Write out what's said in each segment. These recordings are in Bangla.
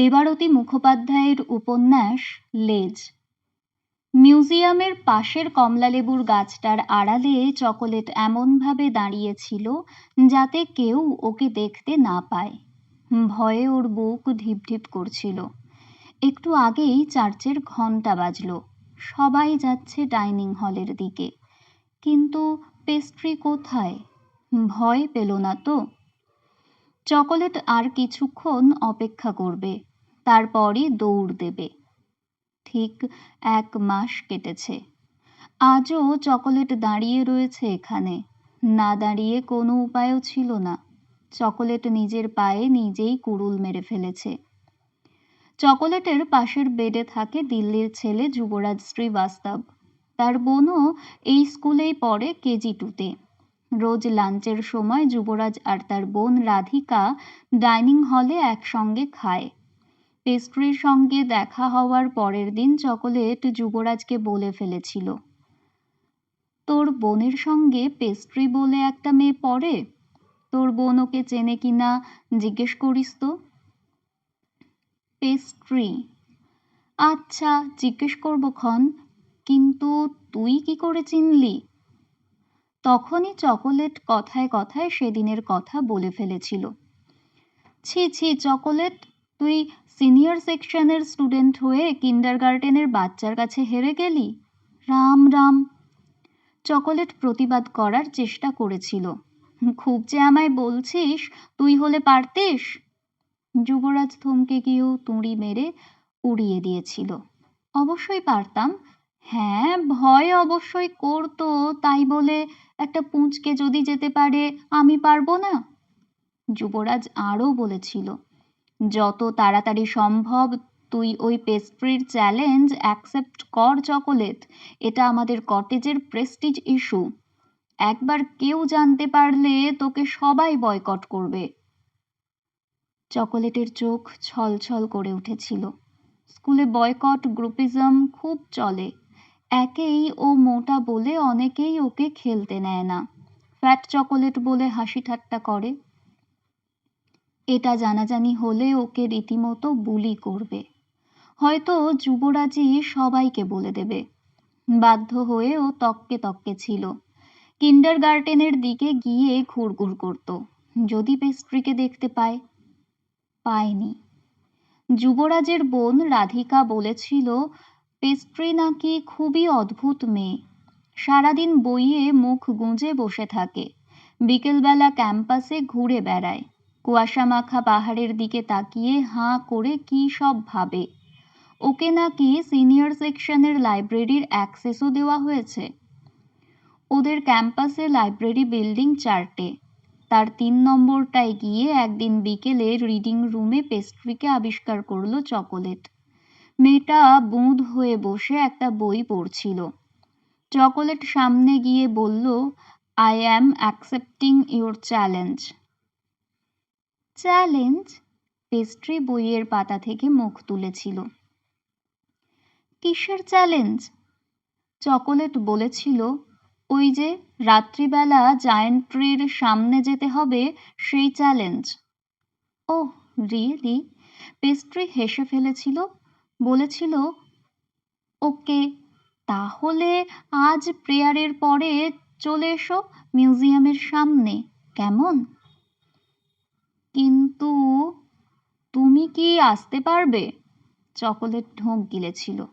দেবারতী মুখোপাধ্যায়ের উপন্যাস লেজ। মিউজিয়ামের পাশের কমলালেবুর গাছটার আড়ালে চকোলেট এমনভাবে দাঁড়িয়েছিল যাতে কেউ ওকে দেখতে না পায়। ভয়ে ওর বুক ঢিপঢিপ করছিল। একটু আগেই চার্চের ঘণ্টা বাজল। সবাই যাচ্ছে ডাইনিং হলের দিকে। কিন্তু পেস্ট্রি কোথায়? ভয় পেল না তো? চকোলেট আর কিছুক্ষণ অপেক্ষা করবে। তারপরই দৌড় দেবে। ঠিক এক মাস কেটেছে। আজও চকোলেট দাঁড়িয়ে রয়েছে এখানে। না দাঁড়িয়ে কোনো উপায়ও ছিল না। চকোলেট নিজের পায়ে নিজেই কুড়ুল মেরে ফেলেছে। চকোলেটের পাশের বেডে থাকে দিল্লির ছেলে যুবরাজ শ্রীবাস্তব। তার বোনও এই স্কুলেই পড়ে কেজি টুতে। রোজ লাঞ্চের সময় যুবরাজ আর তার বোন রাধিকা ডাইনিং হলে একসঙ্গে খায়। পেস্ট্রির সঙ্গে দেখা হওয়ার পরের দিন চকোলেট যুবরাজকে বলে ফেলেছিল। তোর বোনের সঙ্গে পেস্ট্রি বলে একটা মেয়ে পড়ে? তোর বোন ওকে চেনে কিনা জিজ্ঞেস করিস তো। পেস্ট্রি? আচ্ছা জিজ্ঞেস করব ক্ষণ, কিন্তু তুই কি করে চিনলি? তখনই চকোলেট কথায় কথায় সেদিনের কথা বলে ফেলেছিল। ছি ছি, চকোলেট তুই সিনিয়র সেকশনের স্টুডেন্ট হয়ে কিন্ডার গার্ডেনের বাচ্চার কাছে হেরে গেলি? রাম রাম। চকোলেট প্রতিবাদ করার চেষ্টা করেছিল। খুব যে আমায় বলছিস, তুই হলে পারতিস? যুবরাজ থমকে গিয়েও তুঁড়ি মেরে উড়িয়ে দিয়েছিল। অবশ্যই পারতাম। হ্যাঁ ভয় অবশ্যই করতো, তাই বলে একটা পুঁচকে যদি যেতে পারে, আমি পারব না। যুবরাজ আরও বলেছিল যত তাড়াতাড়ি সম্ভব তুই ওই পেস্ট্রির চ্যালেঞ্জ অ্যাকসেপ্ট কর চকোলেট। এটা আমাদের কটেজের প্রেস্টিজ ইস্যু একবার কেউ জানতে পারলে তোকে সবাই বয়কট করবে। চকোলেটের চোখ ছলছল করে উঠেছিল। স্কুলে বয়কট গ্রুপিজম খুব চলে। একেই ও মোটা বলে অনেকেই ওকে খেলতে নেয় না। ফ্যাট চকোলেট বলে হাসি ঠাট্টা করে। এটা জানাজানি হলে ওকে রীতিমতো বুলি করবে। হয়তো যুবরাজই সবাইকে বলে দেবে। বাধ্য হয়ে ও তককে তককে ছিল। কিন্ডার গার্ডেনের দিকে গিয়ে ঘুরঘুর করত। যদি পেস্ট্রিকে দেখতে পায়, পায়নি। যুবরাজের বোন রাধিকা বলেছিল, পেস্ট্রি নাকি খুবই অদ্ভুত মেয়ে। সারাদিন বইয়ে মুখ গুঁজে বসে থাকে। বিকেলবেলা ক্যাম্পাসে ঘুরে বেড়ায়। কুয়াশা মাখা পাহাড়ের দিকে তাকিয়ে হাঁ করে কি সব ভাবে। ওকে নাকি সিনিয়র সেকশনের লাইব্রেরির অ্যাক্সেসও দেওয়া হয়েছে। ওদের ক্যাম্পাসে লাইব্রেরি বিল্ডিং চারটে। তার তিন নম্বরটায় গিয়ে একদিন বিকেলে রিডিং রুমে পেস্ট্রিকে আবিষ্কার করল চকোলেট। মেয়েটা বুঁদ হয়ে বসে একটা বই পড়ছিল। চকোলেট সামনে গিয়ে বলল I am accepting your challenge challenge pastry বইয়ের পাতা থেকে মুখ তুলেছিল। কিসের চ্যালেঞ্জ? চকোলেট বলেছিল, ওই যে রাত্রিবেলা জায়েন্ট ট্রির সামনে যেতে হবে, সেই চ্যালেঞ্জ। ও রিয়েলি? পেস্ট্রি হেসে ফেলেছিল, বলেছিল, ওকে, তাহলে আজ প্রেয়ারের পরে চলে এসো মিউজিয়ামের সামনে, কেমন? কিন্তু তুমি কি আসতে পারবে? চকোলেট ঢোক গিলেছিল।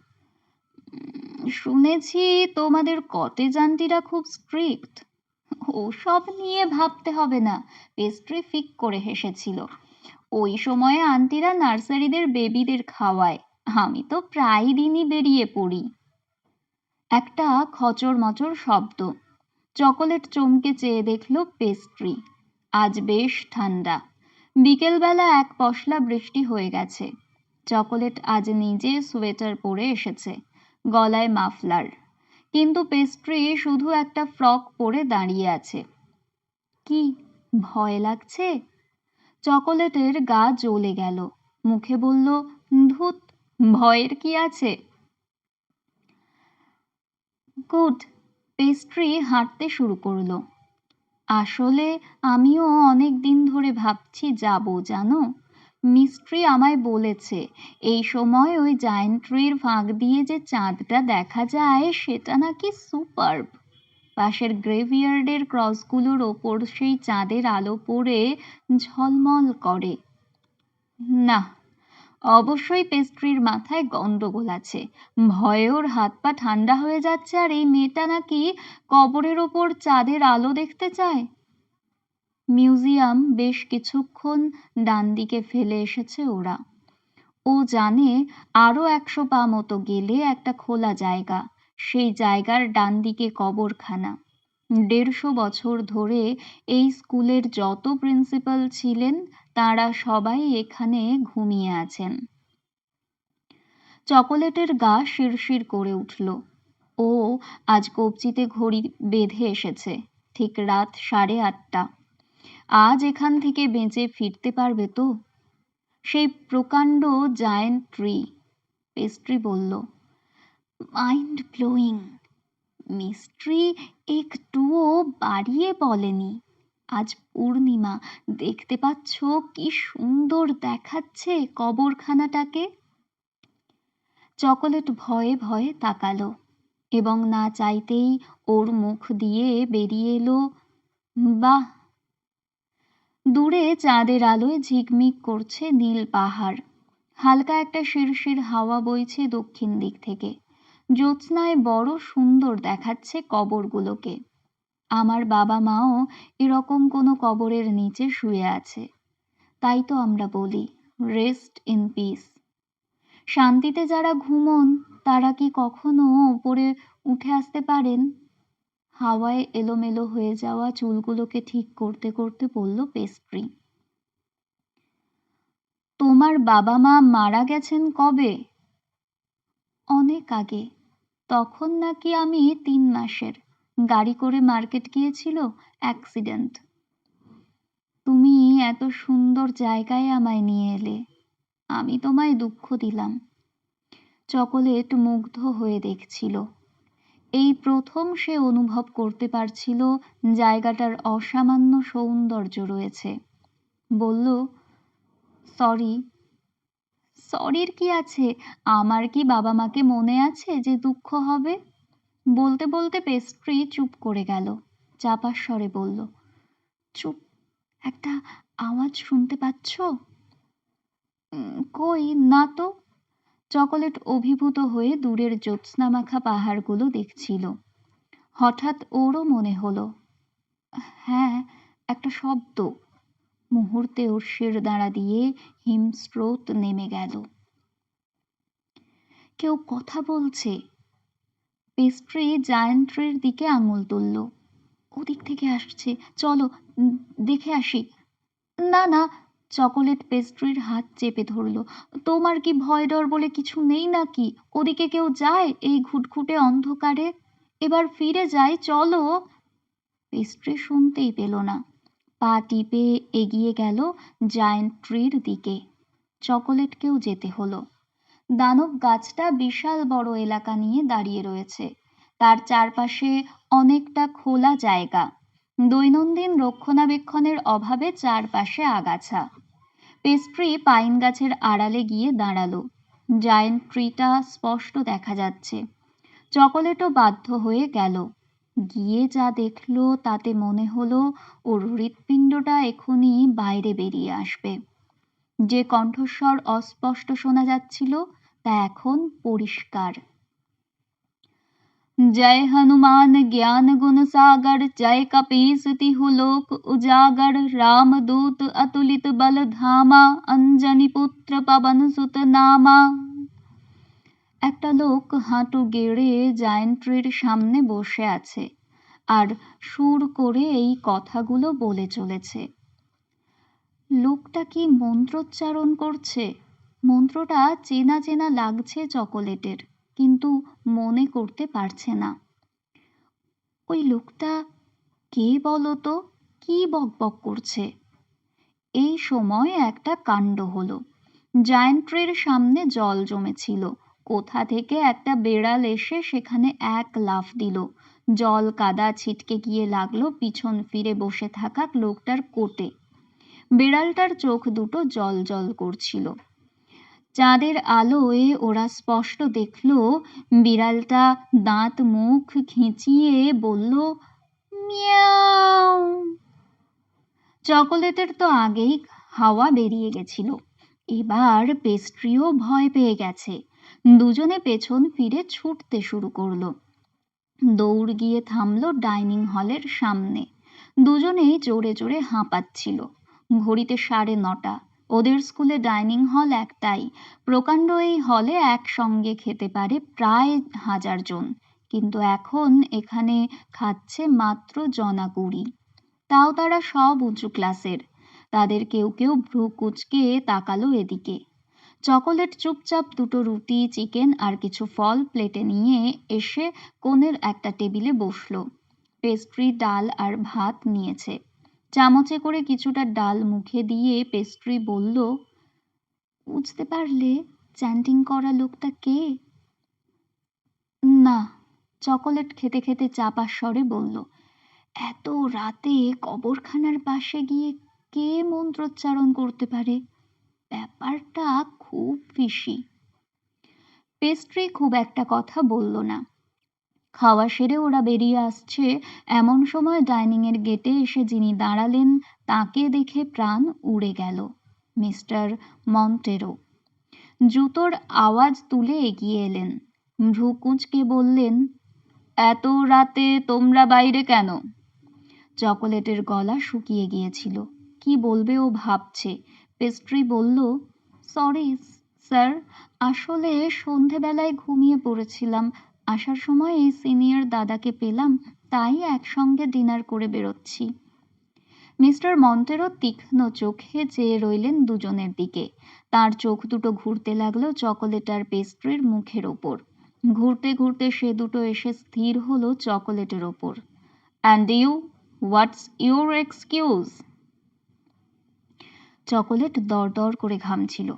শুনেছি তোমাদের কটেজ আন্টিরা খুব স্ট্রিক্ট ওসব নিয়ে ভাবতে হবে না পেস্ট্রি ফিক করে হেসেছিল। ওই সময়ে আন্টিরা নার্সারিদের বেবিদের খাওয়ায়, আমি তো প্রায় দিনই বেরিয়ে পড়ি। একটা খচর মচর শব্দ। চকোলেট চমকে চেয়ে দেখল পেস্ট্রি আজ বেশ ঠান্ডা। বিকেলবেলা এক পশলা বৃষ্টি হয়ে গেছে। চকোলেট আজ নিজে সোয়েটার পরে এসেছে, গলায় মাফলার। কিন্তু পেস্ট্রি শুধু একটা ফ্রক পরে দাঁড়িয়ে আছে। কি ভয় লাগছে? চকোলেটের গা জ্বলে গেল। মুখে বলল, ধুত, ভয়ের কি আছে? গুড, পেস্ট্রি হাঁটতে শুরু করল। আসলে আমিও অনেক দিন ধরে ভাবছি যাব, জানো? মিস্ত্রি আমায় বলেছে, এই সময় ওই জায়েন্ট ট্রির ফাঁক দিয়ে যে চাঁদটা দেখা যায় সেটা নাকি সুপারব পাশের গ্রেভিয়ার্ডের ক্রসগুলোর ওপর সেই চাঁদের আলো পড়ে ঝলমল করে। না অবশ্যই পেস্ট্রির মাথায় গন্ডগোল আছে। ভয়ে ওর হাত পা ঠান্ডা হয়ে যাচ্ছে আর এই মেয়েটা নাকি কবরের ওপর চাঁদের আলো দেখতে চায়। মিউজিয়াম বেশ কিছুক্ষণ ডান দিকে ফেলে এসেছে ওরা। ও জানে আরও একশো পা মতো গেলে একটা খোলা জায়গা। সেই জায়গার ডান দিকে কবরখানা। দেড়শো বছর ধরে এই স্কুলের যত প্রিন্সিপাল ছিলেন, তারা সবাই এখানে ঘুমিয়ে আছেন। চকোলেটের গা শিরশির করে উঠল। ও আজ কবজিতে ঘড়ি বেঁধে এসেছে, ঠিক রাত সাড়ে আটটা। আজ এখান থেকে বেঁচে ফিরতে পারবে তো? সেই প্রকাণ্ড জায়েন্ট ট্রি, পেস্ট্রি বলল, মাইন্ড ব্লোয়িং। মিস্ট্রি একটুও বাড়িয়ে বলেনি। আজ পূর্ণিমা, দেখতে পাচ্ছ কি সুন্দর দেখাচ্ছে কবরখানাটাকে। চকোলেট ভয়ে ভয়ে তাকালো এবং না চাইতেই ওর মুখ দিয়ে বেরিয়ে এলো, বাহ! দূরে চাঁদের আলোয় ঝিকমিক করছে নীল পাহাড়। হালকা একটা শিরশির হাওয়া বইছে দক্ষিণ দিক থেকে। জ্যোৎস্নায় বড় সুন্দর দেখাচ্ছে কবরগুলোকে। আমার বাবা মাও এরকম কোনো কবরের নিচে শুয়ে আছে। তাই তো আমরা বলি রেস্ট ইন পিস শান্তিতে যারা ঘুমন, তারা কি কখনো ওপরে উঠে আসতে পারেন? হাওয়ায় এলোমেলো হয়ে যাওয়া চুলগুলোকে ঠিক করতে করতে বলল পেস্ট্রি তোমার বাবা মা মারা গেছেন কবে? অনেক আগে। তখন নাকি আমি তিন মাসের। গাড়ি করে মার্কেট গিয়েছিল, অ্যাক্সিডেন্ট। তুমি এত সুন্দর জায়গায় আমায় নিয়ে এলে। আমি তোমায় দুঃখ দিলাম। চকোলেট মুগ্ধ হয়ে দেখছিল। এই প্রথম সে অনুভব করতে পারছিল জায়গাটার অসামান্য সৌন্দর্য রয়েছে। বলল, সরি সরির কি আছে? আমার কি বাবা মাকে মনে আছে যে দুঃখ হবে? বলতে বলতে পেস্ট্রি চুপ করে গেল। চাপার স্বরে বলল, চুপ, একটা আওয়াজ শুনতে পাচ্ছ? কই, না তো। চকোলেট অভিভূত হয়ে দূরের জ্যোৎস্নামাখা পাহাড়গুলো দেখছিল। হঠাৎ ওরও মনে হলো হ্যাঁ একটা শব্দ। মুহূর্তে ওর শির দাঁড়া দিয়ে হিমস্রোত নেমে গেল। কেউ কথা বলছে। পেস্ট্রি জায়ান্ট্রির দিকে আঙুল তুলল। ওদিক থেকে আসছে। চলো দেখে আসি। না না, চকোলেট পেস্ট্রির হাত চেপে ধরল। তোমার কি ভয় ডর বলে কিছু নেই নাকি? ওদিকে কেউ যায় এই ঘুটঘুটে অন্ধকারে? এবার ফিরে যাই, চলো। পেস্ট্রি শুনতেই পেল না। পা টিপে এগিয়ে গেল জায়েন্ট ট্রির দিকে। চকোলেটকেও যেতে হলো। দানব গাছটা বিশাল বড় এলাকা নিয়ে দাঁড়িয়ে রয়েছে। তার চারপাশে অনেকটা খোলা জায়গা। দৈনন্দিন রক্ষণাবেক্ষণের অভাবে চারপাশে আগাছা। পেস্ট্রি পাইন গাছের আড়ালে গিয়ে দাঁড়াল। জায়েন্ট ট্রিটা স্পষ্ট দেখা যাচ্ছে। চকোলেটও বাধ্য হয়ে গেল। গিয়ে যা দেখল তাতে মনে হলো ওর হৃৎপিণ্ডটা এখনই বাইরে বেরিয়ে আসবে। যে কণ্ঠস্বর অস্পষ্ট শোনা যাচ্ছিল, তা এখন পরিষ্কার। জয় হনুমান, জ্ঞান গুণ সাগর, জয় কপিসতি হুলোক উজাগর, রাম দূত, অতুলিত বল ধামা, অঞ্জনি পুত্র পবন সুত নামা। একটা লোক হাঁটু গেড়ে জায়েন্ট্রির সামনে বসে আছে আর সুর করে এই কথাগুলো বলে চলেছে। লোকটা কি মন্ত্রোচ্চারণ করছে? মন্ত্রটা চেনা চেনা লাগছে চকোলেটের, কিন্তু মনে করতে পারছে না। ওই লোকটা কে বলো তো? কি বকবক করছে? এই সময় একটা কাণ্ড হলো। জায়েন্ট্রির সামনে জল জমেছিল। কোথা থেকে একটা বেড়াল এসে সেখানে এক লাফ দিল। জল কাদা ছিটকে গিয়ে লাগল পিছন ফিরে বসে থাকা লোকটার কোটে। বিড়ালটার চোখ দুটো জল জল করছিল। চাঁদের আলোয় ওরা স্পষ্ট দেখল, বিড়ালটা দাঁত মুখ খিঁচিয়ে বলল, মিয়াও। চকোলেটের তো আগেই হাওয়া বেরিয়ে গেছিল। এবার পেস্ট্রিও ভয় পেয়ে গেছে। দুজনে পেছন ফিরে ছুটতে শুরু করল। দৌড় গিয়ে থামলো ডাইনিং হলের সামনে। দুজনেই জোরে জোরে হাঁপাচ্ছিল। ঘড়িতে সাড়ে নটা। ওদের স্কুলে ডাইনিং হল একটাই। প্রকাণ্ড এই হলে একসঙ্গে খেতে পারে প্রায় হাজার জন। কিন্তু এখন এখানে খাচ্ছে মাত্র জনা কুড়ি। তাও তারা সব উঁচু ক্লাসের। তাদের কেউ কেউ ভ্রু কুচকে তাকালো এদিকে। চকোলেট চুপচাপ দুটো রুটি, চিকেন আর কিছু ফল প্লেটে নিয়ে এসে কোণের একটা টেবিলে বসল। পেস্ট্রি, ডাল আর ভাত নিয়েছে। চামচে করে কিছুটা ডাল মুখে দিয়ে পেস্ট্রি বলল, বুঝতে পারলে চ্যান্টিং করা লোকটা কে? না, চকোলেট খেতে খেতে চাপার স্বরে বলল, এত রাতে কবরখানার পাশে গিয়ে কে মন্ত্রোচ্চারণ করতে পারে? ব্যাপারটা খুব ফিসি পেস্ট্রি খুব একটা কথা বলল না। খাওয়া সেরে ওরা বেরিয়ে আসছে। এমন সময় ডাইনিংয়ের গেটে এসে যিনি দাঁড়ালেন, তাকে দেখে প্রাণ উড়ে গেল, মিস্টার মন্টেরো। জুতোর আওয়াজ তুলে এগিয়ে এলেন। ভ্রু কুঁচকে বললেন, এত রাতে তোমরা বাইরে কেন? চকোলেটের গলা শুকিয়ে গিয়েছিল। কি বলবে ও ভাবছে? পেস্ট্রি বলল, সরি, স্যার, আসলে সন্ধেবেলায় ঘুমিয়ে পড়েছিলাম। আসার সময় এই সিনিয়র দাদাকে পেলাম, তাই একসঙ্গে ডিনার করে বেরোচ্ছি। মিস্টার মন্টেরো তীক্ষ্ণ চোখে চেয়ে রইলেন দুজনের দিকে। তার চোখ দুটো ঘুরতে লাগল চকোলেট আর পেস্ট্রির মুখের ওপর। ঘুরতে ঘুরতে সে দুটো এসে স্থির হলো চকোলেটের ওপর। And you what's your excuse chocolate দর দর করে ঘামছিল।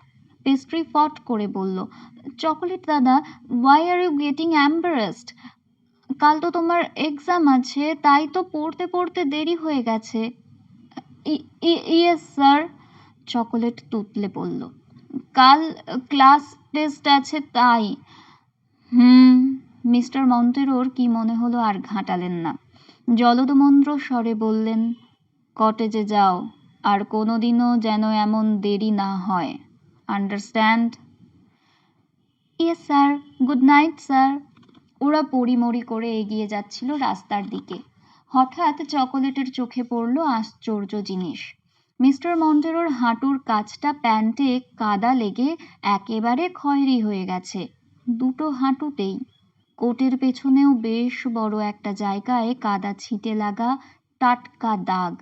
পেস্ট্রি ফট করে বলল, চকোলেট দাদা why are you getting embarrassed কাল তো তোমার এক্সাম আছে, তাই তো পড়তে পড়তে দেরি হয়ে গেছে। ইয়েস স্যার চকোলেট তুতলে বলল। কাল ক্লাস টেস্ট আছে তাই। হুম, মিস্টার মন্টেরোর কি মনে হলো আর ঘাঁটালেন না। জলদমন্দ্র স্বরে বললেন, কটেজে যাও। আর কোনোদিনও যেন এমন দেরি না হয়। Understand yes sir good night sir ওরা পরিমরি করে এগিয়ে যাচ্ছিল রাস্তার দিকে। হঠাৎ চকোলেটের চোখে পড়ল আশ্চর্য জিনিস। মিস্টার মন্টেরোর হাঁটুর কাছটা প্যান্টে কাদা লেগে একেবারে খয়েরি হয়ে গেছে। দুটো হাঁটুতেই। কোটের পেছনেও বেশ বড় একটা জায়গায় কাদা ছিটে লাগা টাটকা দাগ।